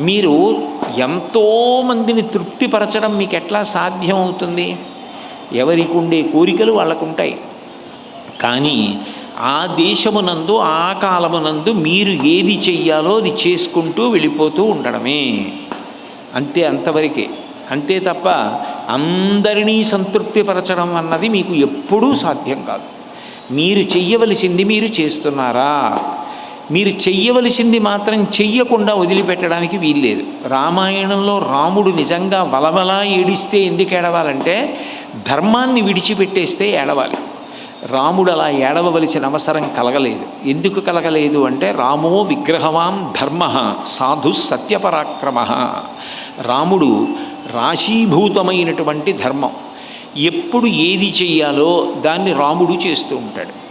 మీరు ఎంతోమందిని తృప్తిపరచడం మీకు ఎట్లా సాధ్యమవుతుంది? ఎవరికి ఉండే కోరికలు వాళ్ళకు ఉంటాయి కానీ ఆ దేశమునందు ఆ కాలమునందు మీరు ఏది చెయ్యాలో అది చేసుకుంటూ వెళ్ళిపోతూ ఉండడమే. అంతే అంతవరకే. అంతే తప్ప అందరినీ సంతృప్తిపరచడం అన్నది మీకు ఎప్పుడూ సాధ్యం కాదు. మీరు చెయ్యవలసింది మీరు చేస్తున్నారా? మీరు చెయ్యవలసింది మాత్రం చెయ్యకుండా వదిలిపెట్టడానికి వీల్లేదు. రామాయణంలో రాముడు నిజంగా వలవలా ఏడిస్తే ఎందుకు ఏడవాలంటే ధర్మాన్ని విడిచిపెట్టేస్తే ఏడవాలి. రాముడు అలా ఏడవవలసిన అవసరం కలగలేదు. ఎందుకు కలగలేదు అంటే రామో విగ్రహవాం ధర్మ సాధు సత్యపరాక్రమ. రాముడు రాశీభూతమైనటువంటి ధర్మం. ఎప్పుడు ఏది చెయ్యాలో దాన్ని రాముడు చేస్తూ ఉంటాడు.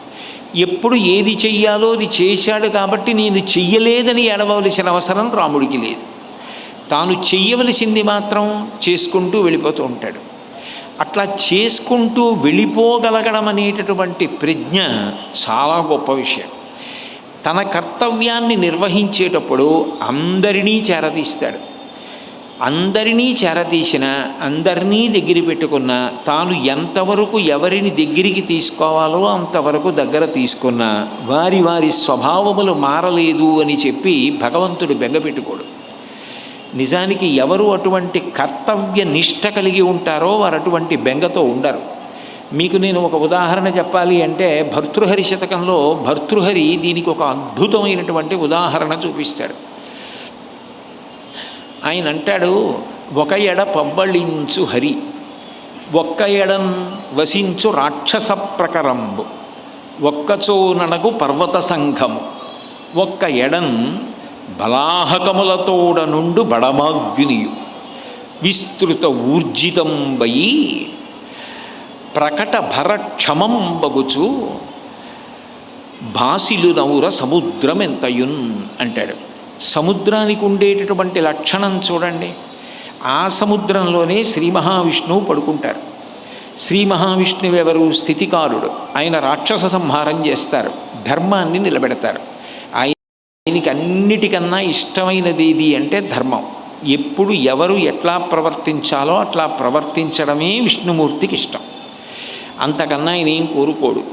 ఎప్పుడు ఏది చెయ్యాలో అది చేశాడు కాబట్టి నేను చెయ్యలేదని ఏడవలసిన అవసరం రాముడికి లేదు. తాను చెయ్యవలసింది మాత్రం చేసుకుంటూ వెళ్ళిపోతూ ఉంటాడు. అట్లా చేసుకుంటూ వెళ్ళిపోగలగడం అనేటటువంటి ప్రజ్ఞ చాలా గొప్ప విషయం. తన కర్తవ్యాన్ని నిర్వహించేటప్పుడు అందరినీ చేరదీస్తాడు. అందరినీ చేరతీసిన అందరినీ దగ్గర పెట్టుకున్న తాను ఎంతవరకు ఎవరిని దగ్గరికి తీసుకోవాలో అంతవరకు దగ్గర తీసుకున్న వారి వారి స్వభావములు మారలేదు అని చెప్పి భగవంతుడు బెంగపెట్టుకోడు నిజానికి ఎవరు అటువంటి కర్తవ్య నిష్ట కలిగి ఉంటారో వారు అటువంటి బెంగతో ఉండరు. మీకు నేను ఒక ఉదాహరణ చెప్పాలి అంటే భర్తృహరి శతకంలో భర్తృహరి దీనికి ఒక అద్భుతమైనటువంటి ఉదాహరణ చూపిస్తాడు. ఆయన అంటాడు ఒక ఎడ పవ్వళించు హరి ఒక్క ఎడన్ వసించు రాక్షస ప్రకరంబు ఒక్కచోననగు పర్వత సంఘము ఒక్క ఎడన్ బలాహకములతోడ నుండు బడమాగ్నియు విస్తృత ఊర్జితంబై ప్రకట భర క్షమంబగుచు బాసిలు నౌర సముద్రం ఎంతయున్ అంటాడు. సముద్రానికి ఉండేటటువంటి లక్షణం చూడండి. ఆ సముద్రంలోనే శ్రీ మహావిష్ణువు పడుకుంటారు. శ్రీ మహావిష్ణువు ఎవరు? స్థితికారుడు. ఆయన రాక్షస సంహారం చేస్తారు. ధర్మాన్ని నిలబెడతారు. ఆయనకి అన్నిటికన్నా ఇష్టమైనది ఏది అంటే ధర్మం. ఎప్పుడు ఎవరు ఎట్లా ప్రవర్తించాలో అట్లా ప్రవర్తించడమే విష్ణుమూర్తికి ఇష్టం. అంతకన్నా ఆయన ఏం కోరుకోడు.